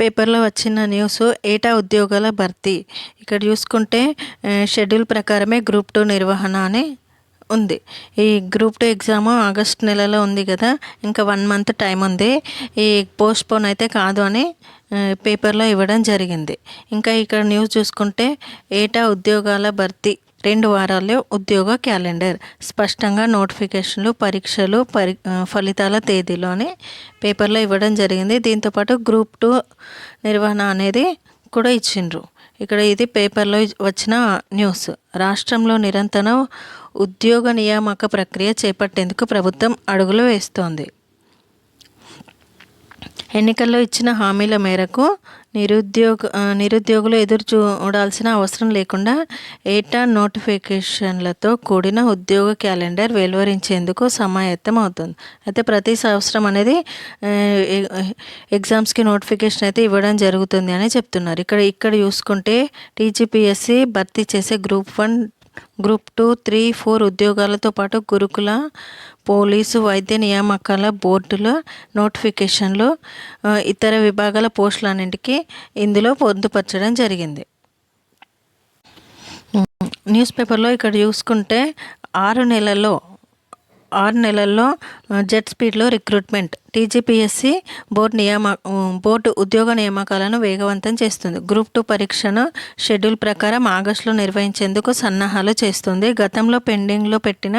పేపర్లో వచ్చిన న్యూస్ ఏటా ఉద్యోగాల భర్తీ. ఇక్కడ చూసుకుంటే షెడ్యూల్ ప్రకారమే గ్రూప్ టూ నిర్వహణ అని ఉంది. ఈ గ్రూప్ టూ ఎగ్జామ్ ఆగస్ట్ నెలలో ఉంది కదా ఇంకా వన్ మంత్ టైం ఉంది. ఈ పోస్ట్పోన్ అయితే కాదు అని పేపర్లో ఇవ్వడం జరిగింది. ఇంకా ఇక్కడ న్యూస్ చూసుకుంటే ఏటా ఉద్యోగాల భర్తీ రెండు వారాల్లో ఉద్యోగ క్యాలెండర్ స్పష్టంగా నోటిఫికేషన్లు పరీక్షలు పరి ఫలితాల తేదీలోనే అని పేపర్లో ఇవ్వడం జరిగింది. దీంతోపాటు గ్రూప్ టూ నిర్వహణ అనేది కూడా ఇచ్చిండ్రు. ఇక్కడ ఇది పేపర్లో వచ్చిన న్యూస్ రాష్ట్రంలో నిరంతరం ఉద్యోగ నియామక ప్రక్రియ చేపట్టేందుకు ప్రభుత్వం అడుగులు వేస్తోంది. ఎన్నికల్లో ఇచ్చిన హామీల మేరకు నిరుద్యోగ నిరుద్యోగులు ఎదురు చూడాల్సిన అవసరం లేకుండా ఏటా నోటిఫికేషన్లతో కూడిన ఉద్యోగ క్యాలెండర్ వెలువరించేందుకు సమాయత్తం అవుతుంది. అయితే ప్రతి సంవత్సరం అనేది ఎగ్జామ్స్కి నోటిఫికేషన్ అయితే ఇవ్వడం జరుగుతుంది అని చెప్తున్నారు. ఇక్కడ ఇక్కడ చూసుకుంటే టీజీపీఎస్సి భర్తీ చేసే group one group two three four ఉద్యోగాలతో పాటు గురుకుల పోలీసు వైద్య నియామకాల బోర్డుల నోటిఫికేషన్లు ఇతర విభాగాల పోస్టులన్నింటికి ఇందులో పొందుపరచడం జరిగింది. న్యూస్ పేపర్లో ఇక్కడ చూసుకుంటే ఆరు నెలల్లో ఆరు నెలల్లో జెట్ స్పీడ్లో రిక్రూట్మెంట్. టీజీపీఎస్సి బోర్డు నియామ బోర్డు ఉద్యోగ నియామకాలను వేగవంతం చేస్తుంది. గ్రూప్ టూ పరీక్షను షెడ్యూల్ ప్రకారం ఆగస్టులో నిర్వహించేందుకు సన్నాహాలు చేస్తుంది. గతంలో పెండింగ్లో పెట్టిన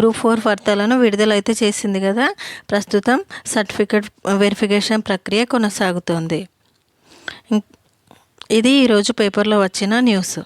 గ్రూప్ ఫోర్ వార్తలను విడుదలైతే చేసింది కదా ప్రస్తుతం సర్టిఫికేట్ వెరిఫికేషన్ ప్రక్రియ కొనసాగుతోంది. ఇది ఈరోజు పేపర్లో వచ్చిన న్యూస్.